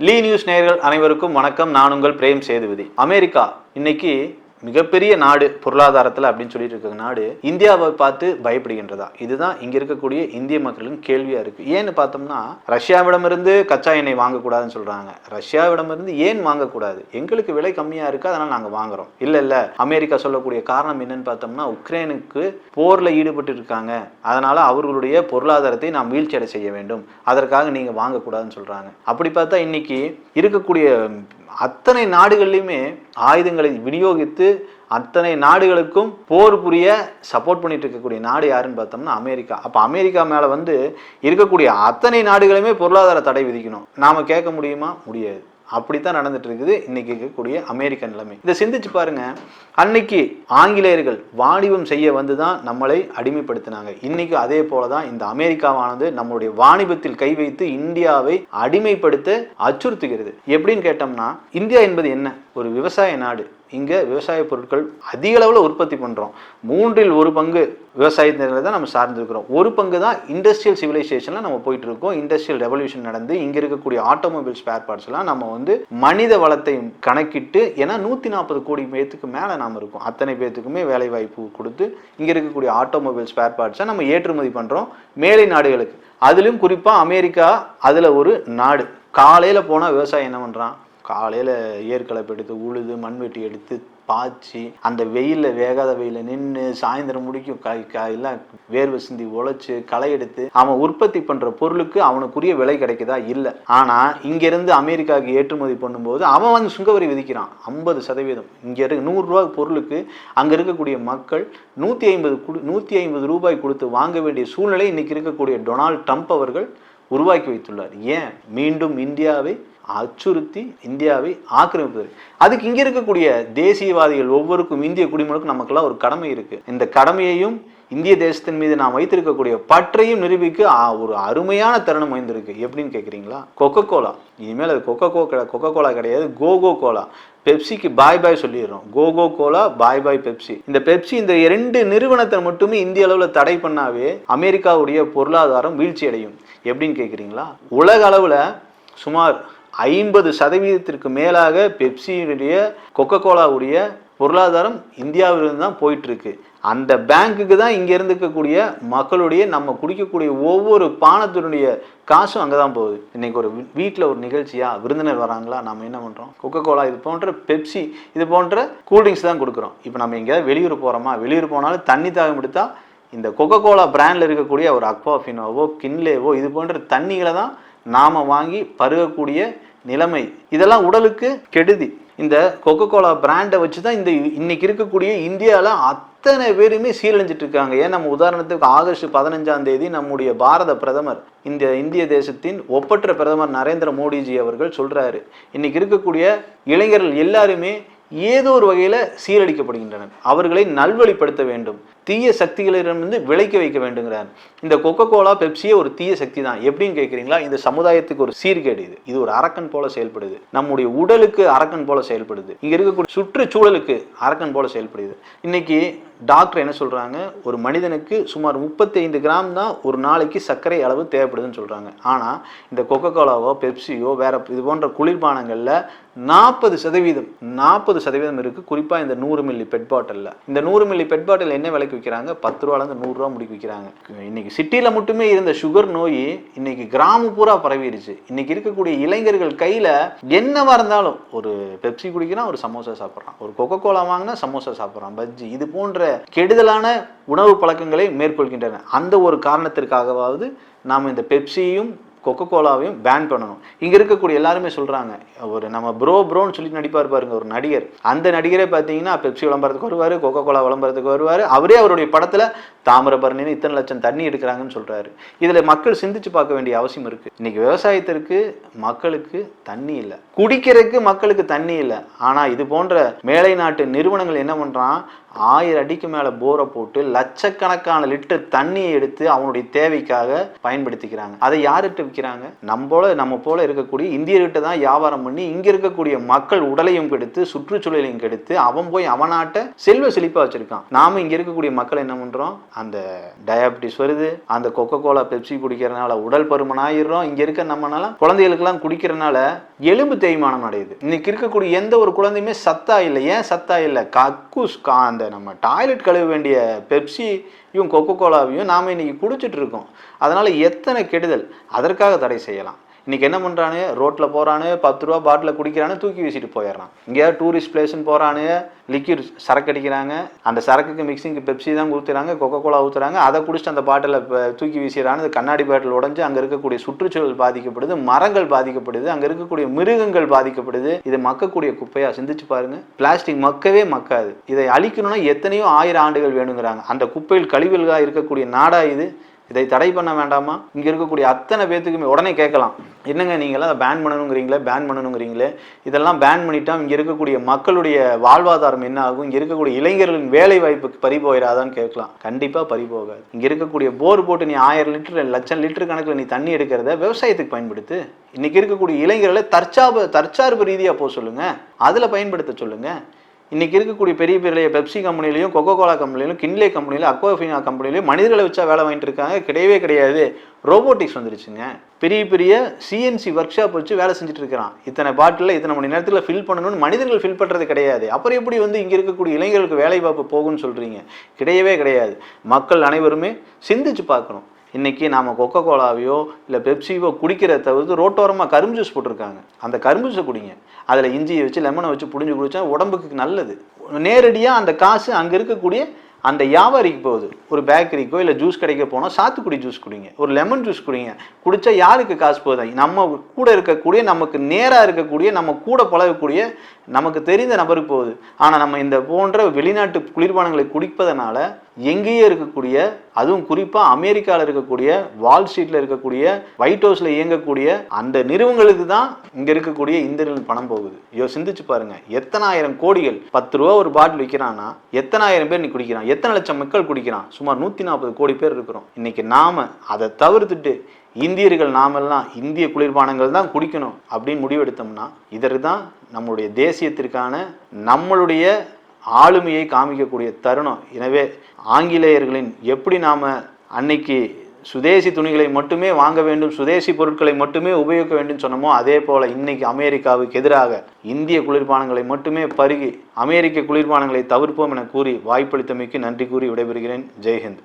லீ news நேயர்கள் அனைவருக்கும் வணக்கம். நான் உங்கள் பிரேம் சேதுபதி. அமெரிக்கா இன்னைக்கு மிகப்பெரிய நாடு பொருளாதாரத்தில் அப்படின்னு சொல்லிட்டு இருக்க நாடு இந்தியாவை பார்த்து பயப்படுகின்றதா? இதுதான் இங்க இருக்கக்கூடிய இந்திய மக்களின் கேள்வியா இருக்கு. ஏன்னு பார்த்தோம்னா ரஷ்யாவிடமிருந்து கச்சா எண்ணெய் வாங்கக்கூடாதுன்னு சொல்றாங்க. ரஷ்யாவிடமிருந்து ஏன் வாங்கக்கூடாது? எங்களுக்கு விலை கம்மியா இருக்கு அதனால நாங்க வாங்குறோம். இல்ல இல்ல. அமெரிக்கா சொல்லக்கூடிய காரணம் என்னன்னு பார்த்தோம்னா உக்ரைனுக்கு போர்ல ஈடுபட்டு இருக்காங்க. அதனால அவர்களுடைய பொருளாதாரத்தை நாம் வீழ்ச்சியடை செய்ய வேண்டும். அதற்காக நீங்க வாங்கக்கூடாதுன்னு சொல்றாங்க. அப்படி பார்த்தா இன்னைக்கு இருக்கக்கூடிய அத்தனை நாடுகள்லையுமே ஆயுதங்களை விநியோகித்து அத்தனை நாடுகளுக்கும் போர் புரிய சப்போர்ட் பண்ணிட்டு இருக்கக்கூடிய நாடு யாருன்னு பார்த்தோம்னா அமெரிக்கா. அப்போ அமெரிக்கா மேலே வந்து இருக்கக்கூடிய அத்தனை நாடுகளுமே பொருளாதார தடை விதிக்கணும். நாம் கேட்க முடியுமா? முடியாது. அப்படித்தான் நடந்துட்டு இருக்குது இன்னைக்கு இருக்கக்கூடிய அமெரிக்க நிலைமை. இதை சிந்திச்சு பாருங்க. அன்னைக்கு ஆங்கிலேயர்கள் வாணிபம் செய்ய வந்து தான் நம்மளை அடிமைப்படுத்தினாங்க. இன்னைக்கு அதே போல தான் இந்த அமெரிக்காவானது நம்மளுடைய வாணிபத்தில் கை வைத்து இந்தியாவை அடிமைப்படுத்த அச்சுறுத்துகிறது. எப்படின்னு கேட்டோம்னா இந்தியா என்பது என்ன? ஒரு விவசாய நாடு. இங்கே விவசாய பொருட்கள் அதிக அளவில் உற்பத்தி பண்ணுறோம் மூன்றில் ஒரு பங்கு விவசாயத்தினரில் தான் நம்ம சார்ந்திருக்கிறோம். ஒரு பங்கு தான் இண்டஸ்ட்ரியல் சிவிலைசேஷனில் நம்ம போயிட்டு இருக்கோம். இண்டஸ்ட்ரியல் ரெவல்யூஷன் நடந்து இங்கே இருக்கக்கூடிய ஆட்டோமொபைல் ஸ்பேர் பார்ட்ஸ்லாம் நம்ம வந்து மனித வளத்தை கணக்கிட்டு ஏன்னா நூற்றி நாற்பது கோடி பேர்த்துக்கு மேலே நாம் இருக்கோம். அத்தனை பேர்த்துக்குமே வேலை வாய்ப்பு கொடுத்து இங்கே இருக்கக்கூடிய ஆட்டோமொபைல் ஸ்பேர் பார்ட்ஸை நம்ம ஏற்றுமதி பண்ணுறோம் மேலை நாடுகளுக்கு. அதிலும் குறிப்பாக அமெரிக்கா அதில் ஒரு நாடு. காலையில் போனால் விவசாயம் என்ன பண்ணுறான் காலையில் ஏற்கலப்பு எடுத்து உழுது மண்வெட்டி எடுத்து பாய்ச்சி அந்த வெயிலில் வேகாத வெயிலில் நின்று சாயந்தரம் முடிக்கும் கை எல்லாம் வேர்வை சிந்தி உழைச்சி களை எடுத்து அவன் உற்பத்தி பண்ணுற பொருளுக்கு அவனுக்குரிய விலை கிடைக்குதா? இல்லை. ஆனால் இங்கேருந்து அமெரிக்காவுக்கு ஏற்றுமதி பண்ணும்போது அவன் வந்து சுங்கவரி விதிக்கிறான். ஐம்பது சதவீதம். இங்கே இருக்க நூறுரூவா பொருளுக்கு அங்கே இருக்கக்கூடிய மக்கள் நூற்றி ஐம்பது குடு நூற்றி ஐம்பது ரூபாய் கொடுத்து வாங்க வேண்டிய சூழ்நிலை இன்னைக்கு இருக்கக்கூடிய டொனால்ட் ட்ரம்ப் அவர்கள் உருவாக்கி வைத்துள்ளார். ஏன்? மீண்டும் இந்தியாவை அச்சுறுத்தி இந்தியாவை ஆக்கிரமிப்பது. அதுக்கு இங்கே இருக்கக்கூடிய தேசியவாதிகள் ஒவ்வொருக்கும் இந்திய குடிமகனுக்கும் நமக்கெல்லாம் ஒரு கடமை இருக்கு. இந்த கடமையையும் இந்திய தேசத்தின் மீது நாம் வைத்திருக்கக்கூடிய பற்றையும் நிரூபிக்க ஒரு அருமையான தருணம் அமைந்திருக்கு. எப்படின்னு கேட்குறீங்களா கொக்கோ கோலா இனிமேல் அது கொக்கோ கோ கொக்கோ கோலா கிடையாது கோகோ கோலா பெப்சிக்கு பாய் பாய் சொல்லிடுறோம். Coca Cola bye bye Pepsi இந்த பெப்சி இந்த இரண்டு நிறுவனத்தை மட்டுமே இந்திய அளவில் தடை பண்ணாவே அமெரிக்காவுடைய பொருளாதாரம் வீழ்ச்சி அடையும் எப்படின்னு கேட்குறீங்களா உலக அளவில் சுமார் ஐம்பது சதவீதத்திற்கு மேலாக பெப்சியினுடைய கொக்கோ கோலாவுடைய பொருளாதாரம் இந்தியாவிலிருந்து தான் போயிட்டுருக்கு. அந்த பேங்க்குக்கு தான் இங்கே இருந்துக்கக்கூடிய மக்களுடைய நம்ம குடிக்கக்கூடிய ஒவ்வொரு பானத்தினுடைய காசும் அங்கே தான் போகுது. இன்றைக்கி ஒரு வீட்டில் ஒரு நிகழ்ச்சியாக விருந்தினர் வராங்களா நம்ம என்ன பண்ணுறோம் கொக்கோ கோலா இது போன்ற பெப்சி இது போன்ற கூல்ட்ரிங்க்ஸ் தான் கொடுக்குறோம். இப்போ நம்ம எங்கேயாவது வெளியூர் போகிறோமா வெளியூர் போனாலும் தண்ணி தாகம் எடுத்தால் இந்த கொக்கோ கோலா பிராண்டில் இருக்கக்கூடிய ஒரு அக்வாஃபினோவோ கின்லேவோ இது போன்ற தண்ணிகளை தான் நாம் வாங்கி பருகக்கூடிய நிலைமை. இதெல்லாம் உடலுக்கு கெடுதி. இந்த கொக்கோ கோலா பிராண்டை வச்சு தான் இந்த இன்னைக்கு இருக்கக்கூடிய இந்தியாவில் அத்தனை பேருமே சீரழிஞ்சிட்டு இருக்காங்க ஏன்? நம்ம உதாரணத்துக்கு ஆகஸ்ட் பதினஞ்சாம் தேதி நம்முடைய பாரத பிரதமர் இந்த இந்திய தேசத்தின் ஒப்பற்ற பிரதமர் நரேந்திர மோடிஜி அவர்கள் சொல்றாரு. இன்னைக்கு இருக்கக்கூடிய இளைஞர்கள் எல்லாருமே ஏதோ ஒரு வகையில் சீரழிக்கப்படுகின்றனர். அவர்களை நல்வழிப்படுத்த வேண்டும். தீய சக்திகளிடமிருந்து விலக்கி வைக்க வேண்டுங்கிறார். இந்த கொக்கோ கோலா பெப்சியே ஒரு தீய சக்தி தான். எப்படின்னு கேட்குறீங்களா இந்த சமுதாயத்துக்கு ஒரு சீர்கேடு இது. இது ஒரு அரக்கன் போல செயல்படுது. நம்முடைய உடலுக்கு அரக்கன் போல செயல்படுது. இங்கே இருக்கக்கூடிய சுற்றுச்சூழலுக்கு அரக்கன் போல செயல்படுது. இன்னைக்கு டாக்டர் என்ன சொல்கிறாங்க ஒரு மனிதனுக்கு சுமார் 35 கிராம் தான் ஒரு நாளைக்கு சர்க்கரை அளவு தேவைப்படுதுன்னு சொல்கிறாங்க ஆனால் இந்த கொக்கோ கோலாவோ பெப்சியோ வேற இது போன்ற குளிர்பானங்களில் நாற்பது சதவீதம் நாற்பது சதவீதம் இருக்கு. குறிப்பா இந்த நூறு மில்லி பெட் பாட்டிலில். இந்த நூறு மில்லி பெட் பாட்டில் என்ன விலைக்கு விற்கிறாங்க பத்து ரூபாலேருந்து நூறுரூவா நூறு முடிக்கு விற்கிறாங்க இன்னைக்கு சிட்டியில் மட்டுமே இருந்த சுகர் நோய் இன்னைக்கு கிராமம் பூரா பரவிடுச்சு இன்னைக்கு இருக்கக்கூடிய இளைஞர்கள் கையில என்னவா இருந்தாலும் ஒரு பெப்சி குடிக்கிறான் ஒரு சமோசா சாப்பிட்றான். ஒரு கொக்கோ கோலா வாங்கினா சமோசா சாப்பிட்றான். பஜ்ஜி. இது போன்ற கெடுதலான உணவு பழக்கங்களை மேற்கொள்கின்றன. அந்த ஒரு காரணத்திற்காகவாவது நாம் இந்த பெப்சியும் கொக்கோ கோலாவையும் பேன் பண்ணணும். இங்கே இருக்கக்கூடிய எல்லாருமே சொல்கிறாங்க ஒரு நம்ம ப்ரோ ப்ரோன்னு சொல்லி நடிப்பார் பாருங்க ஒரு நடிகர். அந்த நடிகரே பார்த்தீங்கன்னா பெப்சி விளம்பரத்துக்கு வருவார் கொக்கோ கோலா விளம்பரத்துக்கு வருவார். அவரே அவருடைய படத்தில் தாமிரபரணின்னு இத்தனை லட்சம் தண்ணி எடுக்கிறாங்கன்னு சொல்கிறாரு இதில் மக்கள் சிந்திச்சு பார்க்க வேண்டிய அவசியம் இருக்குது இன்றைக்கி விவசாயத்திற்கு மக்களுக்கு தண்ணி இல்லை. குடிக்கிறதுக்கு மக்களுக்கு தண்ணி இல்லை. ஆனால் இது போன்ற மேலை நாட்டு நிறுவனங்கள் என்ன பண்ணுறான் ஆயிரம் அடிக்கு மேலே போரை போட்டு லட்சக்கணக்கான லிட்டர் தண்ணியை எடுத்து அவனுடைய தேவைக்காக பயன்படுத்திக்கிறாங்க. அதை யார்கிட்ட விற்கிறாங்க நம்ம நம்ம போல இருக்கக்கூடிய இந்தியர்கிட்ட தான் வியாபாரம் பண்ணி இங்கே இருக்கக்கூடிய மக்கள் உடலையும் கெடுத்து சுற்றுச்சூழலையும் கெடுத்து அவன் போய் அவனாட்ட செல்வ செழிப்பாக வச்சிருக்கான். நாம இங்கே இருக்கக்கூடிய மக்கள் என்ன பண்றோம்? அந்த டயபிட்டிஸ் வருது அந்த கொக்கோ கோலா பெப்சி குடிக்கிறதுனால உடல் பருமன் ஆயிடுறோம் இங்கே இருக்க நம்மனால குழந்தைகளுக்கெல்லாம் குடிக்கிறனால எலும்பு தேய்மானம் அடையுது. இன்னைக்கு இருக்கக்கூடிய எந்த ஒரு குழந்தையுமே சத்தா இல்லை. ஏன் சத்தா இல்லை? கக்கூஸ் கா அந்த நம்ம டாய்லெட் கழுவ வேண்டிய பெப்சியும் கொக்கோ கோலாவையும் நாம் இன்றைக்கி குடிச்சிட்ருக்கோம் இருக்கோம். எத்தனை கெடுதல்? அதற்காக தடை செய்யலாம். இன்னைக்கு என்ன பண்ணுறானு ரோட்டில் போகிறானு பத்து ரூபா பாட்டில் குடிக்கிறானு தூக்கி வீசிட்டு போயிடுறான். எங்கேயாவது டூரிஸ்ட் பிளேஸ்னு போகிறானு லிக்யூட் சரக்கு அடிக்கிறாங்க. அந்த சரக்குக்கு மிக்சிங்க்கு பெப்சி தான் ஊற்றுறாங்க கொக்கோ கோலா ஊற்றுறாங்க அதை குடிச்சிட்டு அந்த பாட்டில் தூக்கி வீசிடுறாங்க கண்ணாடி பாட்டில் உடஞ்சி அங்கே இருக்கக்கூடிய சுற்றுச்சூழல் பாதிக்கப்படுது மரங்கள் பாதிக்கப்படுது அங்கே இருக்கக்கூடிய மிருகங்கள் பாதிக்கப்படுது. இது மக்கக்கூடிய குப்பையாக சிந்திச்சு பாருங்கள் பிளாஸ்டிக் மக்கவே மக்காது. இதை அழிக்கணும்னா எத்தனையோ ஆயிரம் ஆண்டுகள் வேணுங்கிறாங்க. அந்த குப்பையில் கழிவுகளாக இருக்கக்கூடிய நாடாக இது. இதை தடை பண்ண வேண்டாமா? இங்கே இருக்கக்கூடிய அத்தனை பேத்துக்குமே உடனே கேட்கலாம். என்னங்க நீங்களாம் அதை பேன் பண்ணணுங்கிறீங்களே பேன் பண்ணணுங்கிறீங்களே? இதெல்லாம் பேன் பண்ணிட்டா இங்கே இருக்கக்கூடிய மக்களுடைய வாழ்வாதாரம் என்ன ஆகும்? இங்கே இருக்கக்கூடிய இளைஞர்களின் வேலை வாய்ப்புக்கு பறி போயிடாதான்னு கேட்கலாம். கண்டிப்பாக பறி போகாது இங்கே இருக்கக்கூடிய போர் போட்டு நீ ஆயிரம் லிட்டர் லட்சம் லிட்டர் கணக்கில் நீ தண்ணி எடுக்கிறத விவசாயத்துக்கு பயன்படுத்து. இன்னைக்கு இருக்கக்கூடிய இளைஞர்களை தற்சாப தற்சார்பு ரீதியாக போக சொல்லுங்க. அதில் பயன்படுத்த சொல்லுங்கள் இன்றைக்கி இருக்கக்கூடிய பெரிய பெரிய பெப்சி கம்பெனிலையும் கொக்கோ கோலா கம்பெனிலையும் கின்லே கம்பெனிலையும் அக்வாஃபினா கம்பெனிலையும் மனிதர்களை வச்சா வேலை வாங்கிட்டு இருக்காங்க. கிடையவே கிடையாது. ரோபோட்டிக்ஸ் வந்துருச்சுங்க. பெரிய பெரிய சிஎன்சி ஒர்க் ஷாப் வச்சு வேலை செஞ்சுட்டு இருக்கிறான். இத்தனை பாட்டில் இத்தனை மணி நேரத்தில் ஃபில் பண்ணணும்னு மனிதர்கள் ஃபில் பண்ணுறது கிடையாது. அப்புறம் எப்படி வந்து இங்கே இருக்கக்கூடிய இளைஞர்களுக்கு வேலை வாய்ப்பு போகும்னு சொல்கிறீங்க கிடையவே கிடையாது. மக்கள் அனைவருமே சிந்திச்சு பார்க்கணும். இன்றைக்கி நாம் கொக்கோ கோலாவையோ இல்லை பெப்சியோ குடிக்கிறத தவிர்த்து ரோட்டோரமாக கரும்பு ஜூஸ் போட்டிருக்காங்க. அந்த கரும்பு ஜூஸை குடிங்க. அதில் இஞ்சியை வச்சு லெமனை வச்சு புடிஞ்சு குடித்தா உடம்புக்கு நல்லது. நேரடியாக அந்த காசு அங்கே இருக்கக்கூடிய அந்த வியாபாரிக்கு போகுது. ஒரு பேக்கரிக்கோ இல்லை ஜூஸ் கடைக்கோ போனால் சாத்துக்குடி ஜூஸ் குடிங்க. ஒரு லெமன் ஜூஸ் குடிங்க. குடித்தா யாருக்கு காசு போகுது? நம்ம கூட இருக்கக்கூடிய நமக்கு நேராக இருக்கக்கூடிய நம்ம கூட பழகக்கூடிய நமக்கு தெரிந்த நபருக்கு போகுது. ஆனால் நம்ம இந்த போன்ற வெளிநாட்டு குளிர்பானங்களை குடிப்பதனால எங்கேயே இருக்கக்கூடிய அதுவும் குறிப்பாக அமெரிக்காவில் இருக்கக்கூடிய வால் ஸ்ட்ரீட்டில் இருக்கக்கூடிய ஒயிட் ஹவுஸில் இயங்கக்கூடிய அந்த நிறுவனங்களுக்கு தான் இங்கே இருக்கக்கூடிய இந்தியர்கள் பணம் போகுது. ஐயோ சிந்திச்சு பாருங்க. எத்தனாயிரம் கோடிகள் பத்து ரூபா ஒரு பாட்டில் விற்கிறான்னா எத்தனாயிரம் பேர் நீ குடிக்கிறான்? எத்தனை லட்சம் மக்கள் குடிக்கிறான்? சுமார் நூற்றி நாற்பது கோடி பேர் இருக்கிறோம். இன்னைக்கு நாம அதை தவிர்த்துட்டு இந்தியர்கள் நாமெல்லாம் இந்திய குளிர்பானங்கள் தான் குடிக்கணும் அப்படின்னு முடிவெடுத்தோம்னா இதற்கு தான் நம்மளுடைய தேசியத்திற்கான நம்மளுடைய ஆளுமையை காமிக்கக்கூடிய தருணம். எனவே ஆங்கிலேயர்களின் எப்படி நாம் அன்னைக்கு சுதேசி துணிகளை மட்டுமே வாங்க வேண்டும் சுதேசி பொருட்களை மட்டுமே உபயோகிக்க வேண்டும் சொன்னோமோ அதே போல் இன்னைக்கு அமெரிக்காவுக்கு எதிராக இந்திய குளிர்பானங்களை மட்டுமே பருகி அமெரிக்க குளிர்பானங்களை தவிர்ப்போம் என கூறி வாய்ப்பளித்தமைக்கு நன்றி கூறி விடைபெறுகிறேன். ஜெய்ஹிந்த்.